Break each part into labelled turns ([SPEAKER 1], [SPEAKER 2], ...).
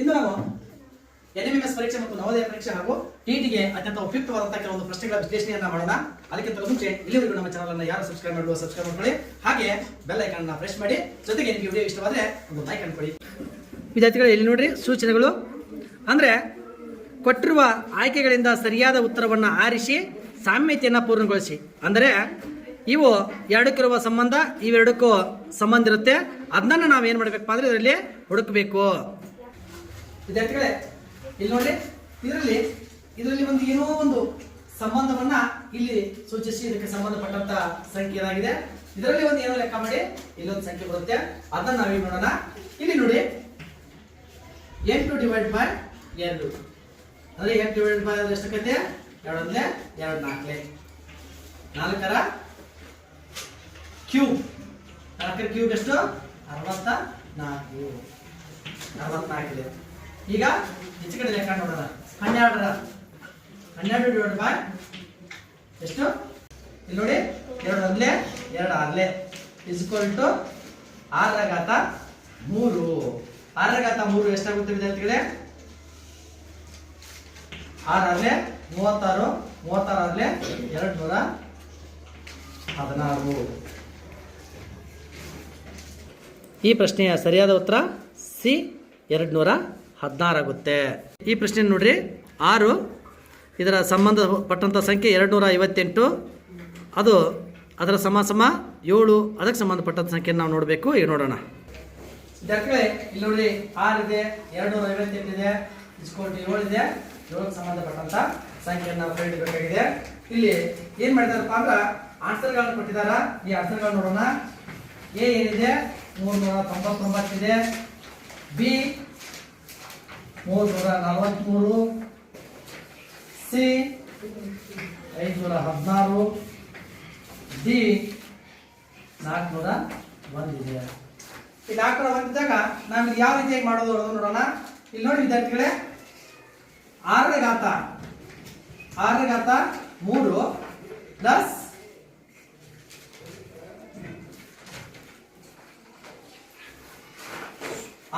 [SPEAKER 1] ಇನ್ನು ನಾವು N M S ಪರೀಕ್ಷೆ ಮತ್ತು ನವೋದಯ ಪರೀಕ್ಷೆ ಹಾಗೂ ಟಿಟಿಗೆ ಅತ್ಯಂತ ಉಪಯುಕ್ತವಾದಂತಹ ಕೆಲವೊಂದು ಪ್ರಶ್ನೆಗಳ ವಿಶ್ಲೇಷಣೆಯನ್ನ ಮಾಡೋಣ. ಅದಕ್ಕಿಂತ ಮುಂಚೆ ಇಲ್ಲಿವರೆಗೂ ನಮ್ಮ ಚಾನಲ್ ಅನ್ನು ಯಾರು ಸಬ್ಸ್ಕ್ರೈಬ್ ಮಾಡುವ ಸಬ್ಸ್ಕ್ರೈಬ್ ಮಾಡ್ಕೊಳ್ಳಿ. ಹಾಗೆ ಬೆಲ್ ಐಕಾನ್ ಪ್ರೆಸ್ ಮಾಡಿ. ಜೊತೆಗೆ ನಿಮಗೆ ವಿಡಿಯೋ ಇಷ್ಟವಾದ್ರೆ ಒಂದು ಲೈಕ್ ಅನ್ಕೊಳ್ಳಿ ವಿದ್ಯಾರ್ಥಿಗಳು, ಇಲ್ಲಿ ನೋಡ್ರಿ ಸೂಚನೆಗಳು. ಅಂದ್ರೆ ಕೊಟ್ಟಿರುವ ಆಯ್ಕೆಗಳಿಂದ ಸರಿಯಾದ ಉತ್ತರವನ್ನು ಆರಿಸಿ, ಸಾಮ್ಯತೆಯನ್ನು ಪೂರ್ಣಗೊಳಿಸಿ. ಅಂದರೆ ಇವು ಎರಡಕ್ಕಿರುವ ಸಂಬಂಧ, ಇವೆರಡಕ್ಕೂ ಸಂಬಂಧ ಇರುತ್ತೆ. ಅದನ್ನ ನಾವು ಏನು ಮಾಡಬೇಕಪ್ಪ ಅಂದ್ರೆ ಇದರಲ್ಲಿ ಹುಡುಕಬೇಕು. ವಿದ್ಯಾರ್ಥಿಗಳೇ, ಇಲ್ಲಿ ನೋಡಿ, ಇದರಲ್ಲಿ ಇದರಲ್ಲಿ ಒಂದು ಏನೋ ಒಂದು ಸಂಬಂಧವನ್ನ ಇಲ್ಲಿ ಸೂಚಿಸಿ, ಇದಕ್ಕೆ ಸಂಬಂಧಪಟ್ಟಂತ ಸಂಖ್ಯೆ ಏನಾಗಿದೆ? ಇದರಲ್ಲಿ ಒಂದು ಏನೋ ಲೆಕ್ಕ ಮಾಡಿ, ಇಲ್ಲೊಂದು ಸಂಖ್ಯೆ ಬರುತ್ತೆ. ಅದನ್ನ ನಾವೇನ್ ನೋಡೋಣ. ಇಲ್ಲಿ ನೋಡಿ, ಎಂಟು ಡಿವೈಡ್ ಬೈ ಎರಡು. ಅಂದ್ರೆ ಎಂಟು ಡಿವೈಡ್ ಬೈ ಅಂದ್ರೆ ಎಷ್ಟು ಕತೆ ಎರಡೊಂದ್ಲೆ ಎರಡು ನಾಲ್ಕಲೆ ನಾಲ್ಕರ ಕ್ಯೂಬ್ ನಾಲ್ಕರ ಕ್ಯೂಬ್ ಎಷ್ಟು? ಅರವತ್ತ ನಾಲ್ಕು. ಅರವತ್ನಾಲ್ಕು ಇದೆ ಈಗ ಹೆಚ್ಚು ಕಡೆ ಲೆಕ್ಕ ನೋಡೋಣ. ಹನ್ನೆರಡರ. ಹನ್ನೆರಡು ಡಿವೈಡ್ ಬೈ ಎಷ್ಟು? ಇಲ್ಲಿ ನೋಡಿ, ಎರಡು ಅಲ್ಲೆ ಎರಡು ಆರ್ಲೆ ಇಸ್ಕೊಲ್ ಟು ಆರರ ಘಾತ ಮೂರು. ಆರರ ಘಾತ ಮೂರು ಎಷ್ಟಾಗುತ್ತೆ ವಿದ್ಯಾರ್ಥಿಗಳೇ ಆರಾರ್ಲೆ ಮೂವತ್ತಾರು. ಮೂವತ್ತಾರು ಆರ್ಲೆ ಎರಡು ನೂರ ಹದಿನಾರು. ಈ ಪ್ರಶ್ನೆಯ ಸರಿಯಾದ ಉತ್ತರ ಸಿ ಎರಡು ನೂರ ಹದಿನಾರು ಆಗುತ್ತೆ. ಈ ಪ್ರಶ್ನೆ ನೋಡ್ರಿ. ಆರು, ಇದರ ಸಂಬಂಧಪಟ್ಟಂಥ ಸಂಖ್ಯೆ ಎರಡು ನೂರ ಐವತ್ತೆಂಟು ಅದು ಅದರ ಸಮ ಸಮ ಏಳು, ಅದಕ್ಕೆ ಸಂಬಂಧಪಟ್ಟಂಥ ಸಂಖ್ಯೆ ನಾವು ನೋಡಬೇಕು. ಈಗ ನೋಡೋಣ. ವಿದ್ಯಾರ್ಥಿಗಳೇ ಇಲ್ಲಿ ನೋಡಿ ಆರು ಇದೆ ಎರಡು ನೂರ ಐವತ್ತೆಂಟು ಇದೆ ಇಸ್ಕೊಂಡು ಏಳು ಇದೆ ಏಳಕ್ಕೆ ಸಂಬಂಧಪಟ್ಟಂತ ಸಂಖ್ಯೆಯನ್ನು ನಾವು ಕಂಡುಹಿಡಿಯಬೇಕಾಗಿದೆ ಇಲ್ಲಿ ಏನ್ ಮಾಡಿದಾರಪ್ಪ ಅಂದ್ರೆ ಆನ್ಸರ್ಗಳನ್ನು ಕೊಟ್ಟಿದಾರ. ಈ ಆನ್ಸರ್ಗಳನ್ನ ನೋಡೋಣ. ಎ ಏನಿದೆ? ಮೂರ್ನೂರ ತೊಂಬತ್ತೊಂಬತ್ತಿದೆ. ಬಿ ಮೂರ್ನೂರ ನಲವತ್ಮೂರು ಸಿ ಐದುನೂರ ಹದಿನಾರು ಡಿ ನಾಲ್ಕುನೂರ ಒಂದಿದೆ ಈ ನಾಲ್ಕುನೂರ ಒಂದಿದ್ದಾಗ ನಾವು ಯಾವ ರೀತಿಯಾಗಿ ಮಾಡೋದು ಅನ್ನೋದು ನೋಡೋಣ. ಇಲ್ಲಿ ನೋಡಿ ವಿದ್ಯಾರ್ಥಿಗಳೇ, ಆರನೇ ಘಾತ. ಆರನೇ ಘಾತ ಮೂರು ಪ್ಲಸ್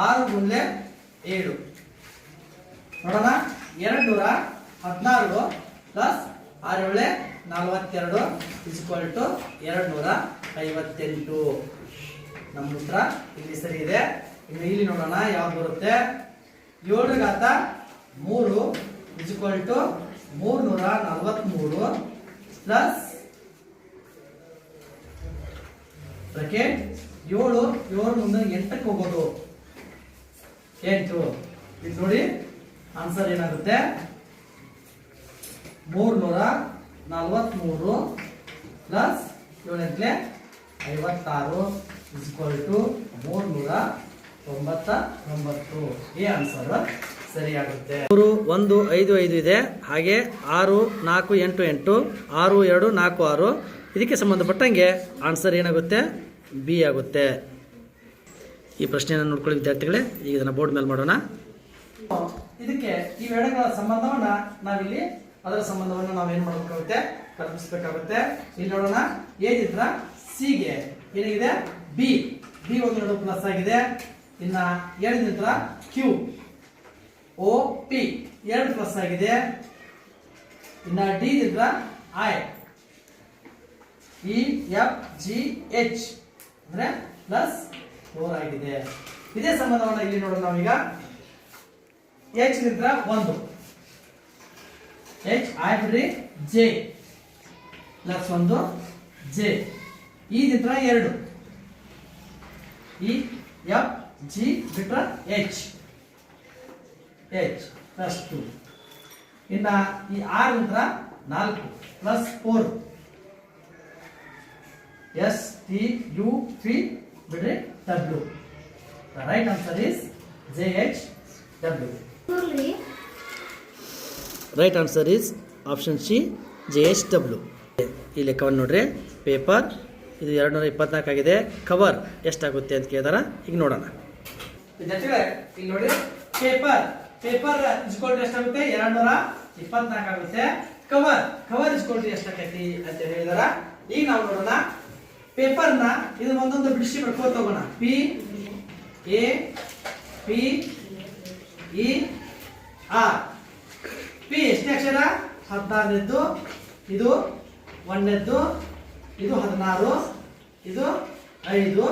[SPEAKER 1] ಆರು ಗುಂಡ್ಲೆ ಏಳು. ನೋಡೋಣ. ಎರಡು ನೂರ ಹದಿನಾರು ಪ್ಲಸ್ ಆರೇಳೆ ನಲವತ್ತೆರಡು ಇಸ್ಕ್ವಲ್ ಟು ಎರಡು ನೂರ ಐವತ್ತೆಂಟು. ನಮ್ಮ ಉತ್ತರ ಇಲ್ಲಿ ಸರಿ ಇದೆ. ಇನ್ನು ಇಲ್ಲಿ ನೋಡೋಣ ಯಾವ್ದು ಬರುತ್ತೆ. ಏಳು ಘಾತ ಮೂರು ಇಸ್ಕ್ವಲ್ ಟು ಮೂರ್ನೂರ ನಲವತ್ಮೂರು ಪ್ಲಸ್ ಬ್ರಕೆಟ್ ಏಳು ಏಳು ಮುಂದೆ ಎಂಟಕ್ಕೆ ಹೋಗೋದು. ಎಂಟು. ಇದು ನೋಡಿ ಆನ್ಸರ್ ಏನಾಗುತ್ತೆ? ಮೂರ್ನೂರ ನಲ್ವತ್ಮೂರು ಪ್ಲಸ್ ಏಳೆಂಟ್ಲೆ ಐವತ್ತಾರು ಇಸ್ಕ್ವಲ್ ಟು ಮೂರ್ನೂರ ತೊಂಬತ್ತ ಒಂಬತ್ತು ಈ ಆನ್ಸರ್ ಸರಿಯಾಗುತ್ತೆ. ಮೂರು, ಒಂದು, ಐದು ಐದು ಇದೆ. ಹಾಗೆ ಆರು, ನಾಲ್ಕು, ಎಂಟು ಎಂಟು, ಆರು, ಎರಡು, ನಾಲ್ಕು, ಆರು. ಇದಕ್ಕೆ ಸಂಬಂಧಪಟ್ಟಂಗೆ ಆನ್ಸರ್ ಏನಾಗುತ್ತೆ? ಬಿ ಆಗುತ್ತೆ. ಈ ಪ್ರಶ್ನೆಯನ್ನು ನೋಡ್ಕೊಳ್ಳಿ, ವಿದ್ಯಾರ್ಥಿಗಳೇ. ಈಗ ಇದನ್ನು ಬೋರ್ಡ್ ಮೇಲೆ ಮಾಡೋಣ. ಇದಕ್ಕೆ ಈ ವೇಳೆಗಳ ಸಂಬಂಧವನ್ನ ನಾವಿಲ್ಲಿ ಅದರ ಸಂಬಂಧವನ್ನ ನಾವೇನ್ ಮಾಡಬೇಕಾಗುತ್ತೆ? ಕಲ್ಪಿಸಬೇಕಾಗುತ್ತೆ. ಇಲ್ಲಿ ನೋಡೋಣ. ಏನಿದ್ರ ಸಿಗೆ. ಏನಿದೆ ಬಿ. ಬಿ ಒಂದು ಎರಡು ಪ್ಲಸ್ ಆಗಿದೆ. ಇನ್ನ ಏಳಿದ್ರ ಕ್ಯೂ. O, P. ಎರಡು ಪ್ಲಸ್ ಆಗಿದೆ. ಇನ್ನ ಡಿ ಇದ್ರ I. E, F, G, H. ಅಂದ್ರೆ ಪ್ಲಸ್ ಫೋರ್ ಆಗಿದೆ. ಇದೇ ಸಂಬಂಧವನ್ನ ಇಲ್ಲಿ ನೋಡೋಣ ನಾವೀಗ. ಎಚ್ ನಿಂತ್ರ ಒಂದು. ಎಚ್ ಆಯ್ತು ಜೆ ಪ್ಲಸ್ ಒಂದು ಜೆ ಈ ನಿಂತ್ರ ಎರಡು. ಇ ಎಫ್ ಜಿ ಬಿಟ್ರ ಎಚ್ ಎಚ್ ಪ್ಲಸ್ ಟು ಇನ್ನ ಈ ಆರ್ ನಂತರ ನಾಲ್ಕು plus four S T U P ಬಿಡ್ರಿ W right answer is J H W right answer is option C J H W ಈ ಲೆಕ್ಕವನ್ನು ನೋಡ್ರಿ ಪೇಪರ್ ಇದು ಎರಡು ನೂರ ಇಪ್ಪತ್ನಾಲ್ಕು ಆಗಿದೆ. ಕವರ್ ಎಷ್ಟಾಗುತ್ತೆ ಅಂತ ಕೇಳಿದಾರ ಈಗ ನೋಡೋಣ. ನೋಡಿ. ಪೇಪರ್ ಪೇಪರ್ ಇಸ್ಕೊಲ್ಟ್ ಎಷ್ಟಾಗುತ್ತೆ? ಎರಡು ನೂರ ಇಪ್ಪತ್ನಾಲ್ಕು ಆಗುತ್ತೆ ಕವರ್ ಕವರ್ ಇಸ್ಕೊಲ್ಟ್ ಎಷ್ಟಾಗೈತಿ ಅಂತ ಹೇಳಿದಾರ. ಈಗ ನಾವು ನೋಡೋಣ. ಪೇಪರ್ನ ಇದು ಒಂದೊಂದು ಬಿಡಿಸಿ ಬರ್ಕೋತ ಹೋಗೋಣ P A P E R P ಎಷ್ಟನೇ ಅಕ್ಷರ? ಹದಿನಾರನೇದ್ದು, ಇದು ಒಂದನೇದ್ದು, ಇದು ಹದಿನಾರು, ಇದು ಐದು,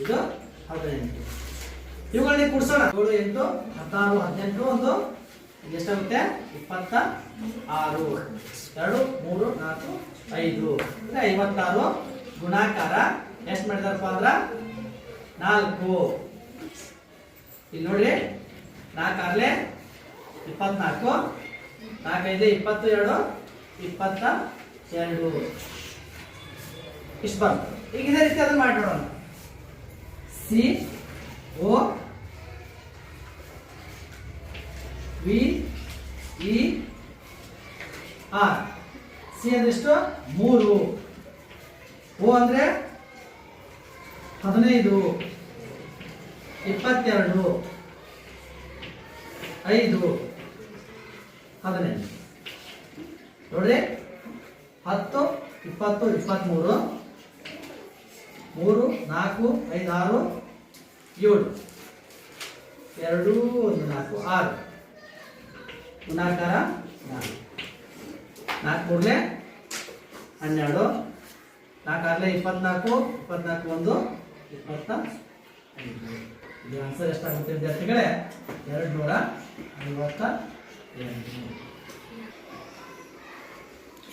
[SPEAKER 1] ಇದು ಹದಿನೆಂಟು ಇವುಗಳನ್ನ ಕೂಡಿಸೋಣ. ಏಳು, ಎಂಟು, ಹದಿನಾರು, ಹದಿನೆಂಟು, ಒಂದು ಎಷ್ಟಾಗುತ್ತೆ ಇಪ್ಪತ್ತ ಆರು. ಎರಡು, ಮೂರು, ನಾಲ್ಕು, ಐದು. ಅಂದರೆ ಐವತ್ತಾರು ಗುಣಾಕಾರ. ಎಷ್ಟು ಮಾಡಿದಾರಪ್ಪ ಅಂದ್ರೆ? ನಾಲ್ಕು. ಇಲ್ಲಿ ನೋಡ್ರಿ. ನಾಲ್ಕಾರ್ಲೆ ಇಪ್ಪತ್ನಾಲ್ಕು. ನಾಲ್ಕೈದು ಇಪ್ಪತ್ತು ಎರಡು, ಇಪ್ಪತ್ತ ಎರಡು. ಇಷ್ಟು ಬಂತು. ಈಗ ಇದೇ ರೀತಿ ಅದನ್ನು ಮಾಡಿ ನೋಡೋಣ. C, O, V, E, R. C ಅಂದ್ರೆ ಎಷ್ಟು? ಮೂರು. ಓ ಅಂದ್ರೆ ಹದಿನೈದು. ಇಪ್ಪತ್ತೆರಡು. ಐದು. ಹದಿನೆಂಟು ನೋಡಿ ಹತ್ತು, ಇಪ್ಪತ್ತು ಇಪ್ಪತ್ತ್ಮೂರು ಮೂರು, ನಾಲ್ಕು ಐದು ಆರು ಏಳು. ಎರಡು, ಒಂದು, ನಾಲ್ಕು, ಆರು. ಗುಣಾಕಾರ ನಾಲ್ಕು. ನಾಲ್ಕು ಮೂರಲೆ ಹನ್ನೆರಡು. ನಾಲ್ಕು ಆರಲೆ ಇಪ್ಪತ್ನಾಲ್ಕು ಇಪ್ಪತ್ನಾಲ್ಕು ಒಂದು ಇಪ್ಪತ್ತ ಐದು ಇದು ಆನ್ಸರ್ ಎಷ್ಟಾಗುತ್ತೆ ವಿದ್ಯಾರ್ಥಿಗಳೇ? ಎರಡು ನೂರ ಐವತ್ತ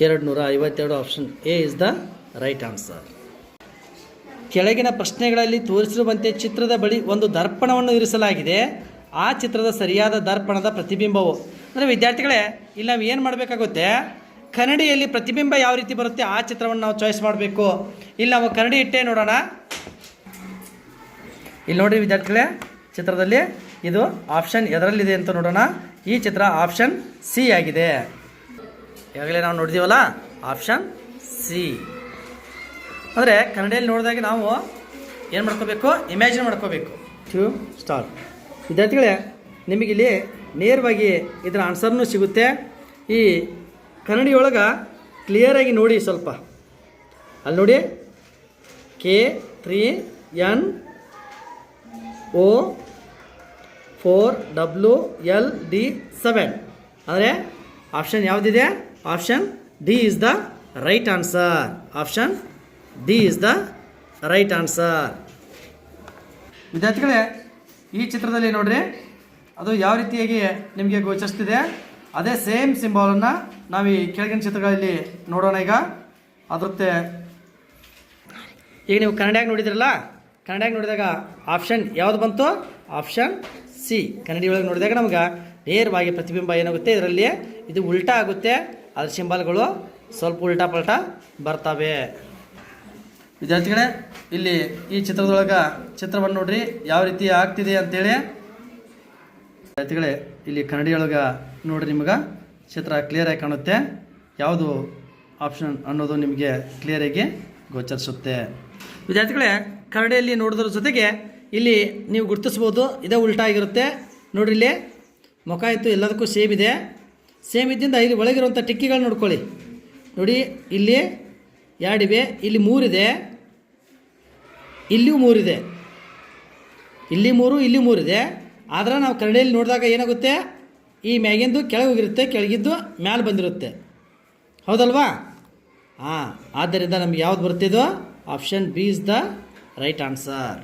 [SPEAKER 2] ಎರಡು ನೂರ ಐವತ್ತೆರಡು option A is the right answer ಕೆಳಗಿನ ಪ್ರಶ್ನೆಗಳಲ್ಲಿ ತೋರಿಸಿರುವಂತೆ ಚಿತ್ರದ ಬಳಿ ಒಂದು ದರ್ಪಣವನ್ನು ಇರಿಸಲಾಗಿದೆ. ಆ ಚಿತ್ರದ ಸರಿಯಾದ ದರ್ಪಣದ ಪ್ರತಿಬಿಂಬವು. ಅಂದರೆ ವಿದ್ಯಾರ್ಥಿಗಳೇ, ಇಲ್ಲಿ ನಾವು ಏನು ಮಾಡಬೇಕಾಗುತ್ತೆ? ಕನ್ನಡಿಯಲ್ಲಿ ಪ್ರತಿಬಿಂಬ ಯಾವ ರೀತಿ ಬರುತ್ತೆ ಆ ಚಿತ್ರವನ್ನು ನಾವು ಚಾಯ್ಸ್ ಮಾಡಬೇಕು. ಇಲ್ಲಿ ನಾವು ಕನ್ನಡಿ ಇಟ್ಟೇ ನೋಡೋಣ. ಇಲ್ಲಿ ನೋಡಿರಿ ವಿದ್ಯಾರ್ಥಿಗಳೇ, ಚಿತ್ರದಲ್ಲಿ ಇದು ಆಪ್ಷನ್ ಎದರಲ್ಲಿದೆ ಅಂತ ನೋಡೋಣ. ಈ ಚಿತ್ರ ಆಪ್ಷನ್ ಸಿ ಆಗಿದೆ. ಈಗಾಗಲೇ ನಾವು ನೋಡಿದೀವಲ್ಲ ಆಪ್ಷನ್ ಸಿ ಅಂದರೆ ಕನ್ನಡಿಯಲ್ಲಿ ನೋಡಿದಾಗ ನಾವು ಏನು ಮಾಡ್ಕೋಬೇಕು? ಇಮ್ಯಾಜಿನ್ ಮಾಡ್ಕೋಬೇಕು. ಟು ಸ್ಟಾರ್ಟ್ ವಿದ್ಯಾರ್ಥಿಗಳೇ, ನಿಮಗಿಲ್ಲಿ ನೇರವಾಗಿ ಇದರ ಆನ್ಸರ್ನೂ ಸಿಗುತ್ತೆ. ಈ ಕನ್ನಡಿಯೊಳಗೆ ಕ್ಲಿಯರಾಗಿ ನೋಡಿ ಸ್ವಲ್ಪ. ಅಲ್ಲಿ ನೋಡಿ K three N O four W L D seven ಅಂದರೆ ಆಪ್ಷನ್ ಯಾವುದಿದೆ? Option D is the right answer option D is the right answer ವಿದ್ಯಾರ್ಥಿಗಳೇ, ಈ ಚಿತ್ರದಲ್ಲಿ ನೋಡ್ರಿ, ಅದು ಯಾವ ರೀತಿಯಾಗಿ ನಿಮಗೆ ಗೋಚರಿಸ್ತಿದೆ? ಅದೇ ಸೇಮ್ ಸಿಂಬಾಲನ್ನು ನಾವು ಈ ಕೆಳಗಿನ ಚಿತ್ರಗಳಲ್ಲಿ ನೋಡೋಣ ಈಗ. ಅದರುತ್ತೆ ಈಗ ನೀವು ಕನ್ನಡಿಯಾಗಿ ನೋಡಿದ್ರಲ್ಲ ಕನ್ನಡಿಯಾಗಿ ನೋಡಿದಾಗ ಆಪ್ಷನ್ ಯಾವುದು ಬಂತು? Option C. ಕನ್ನಡಿ ಒಳಗೆ ನೋಡಿದಾಗ ನಮ್ಗೆ ನೇರವಾಗಿ ಪ್ರತಿಬಿಂಬ ಏನಾಗುತ್ತೆ? ಇದರಲ್ಲಿ ಇದು ಉಲ್ಟಾ ಆಗುತ್ತೆ. ಅದ್ರ ಸಿಂಬಲ್ಗಳು ಸ್ವಲ್ಪ ಉಲ್ಟಾ ಪಲ್ಟಾ ಬರ್ತವೆ. ವಿದ್ಯಾರ್ಥಿಗಳೇ, ಇಲ್ಲಿ ಈ ಚಿತ್ರದೊಳಗೆ ಚಿತ್ರವನ್ನು ನೋಡ್ರಿ. ಯಾವ ರೀತಿ ಆಗ್ತಿದೆ ಅಂತೇಳಿ. ವಿದ್ಯಾರ್ಥಿಗಳೇ, ಇಲ್ಲಿ ಕನ್ನಡಿಯೊಳಗೆ ನೋಡ್ರಿ ನಿಮ್ಗೆ. ಚಿತ್ರ ಕ್ಲಿಯರಾಗಿ ಕಾಣುತ್ತೆ. ಯಾವುದು ಆಪ್ಷನ್ ಅನ್ನೋದು ನಿಮಗೆ ಕ್ಲಿಯರಾಗಿ ಗೋಚರಿಸುತ್ತೆ. ವಿದ್ಯಾರ್ಥಿಗಳೇ ಕನ್ನಡಿಯಲ್ಲಿ ನೋಡಿದ್ರ ಜೊತೆಗೆ ಇಲ್ಲಿ ನೀವು ಗುರುತಿಸ್ಬೋದು ಇದೇ ಉಲ್ಟಾ ಆಗಿರುತ್ತೆ. ನೋಡ್ರಿ ಇಲ್ಲಿ, ಮುಖ ಇತ್ತು, ಎಲ್ಲದಕ್ಕೂ ಸೇಮ್ ಇದೆ. ಸೇಮ್ ಇದ್ದಿಂದ ಇಲ್ಲಿ ಒಳಗಿರುವಂಥ ಟಿಕ್ಕಿಗಳು ನೋಡ್ಕೊಳ್ಳಿ. ನೋಡಿ, ಇಲ್ಲಿ ಎರಡಿವೆ ಇಲ್ಲಿ ಮೂರಿದೆ ಇಲ್ಲಿಯೂ ಮೂರಿದೆ ಇಲ್ಲಿ ಮೂರು, ಇಲ್ಲಿ ಮೂರಿದೆ ಆದ್ರೆ ನಾವು ಕರಡೆಯಲ್ಲಿ ನೋಡಿದಾಗ ಏನಾಗುತ್ತೆ? ಈ ಮ್ಯಾಗಿಂದು ಕೆಳಗೆ ಹೋಗಿರುತ್ತೆ, ಕೆಳಗಿದ್ದು ಮ್ಯಾಲೆ ಬಂದಿರುತ್ತೆ. ಹೌದಲ್ವಾ? ಹಾಂ ಆದ್ದರಿಂದ ನಮ್ಗೆ ಯಾವ್ದು ಬರ್ತಿದೋ option B is the right answer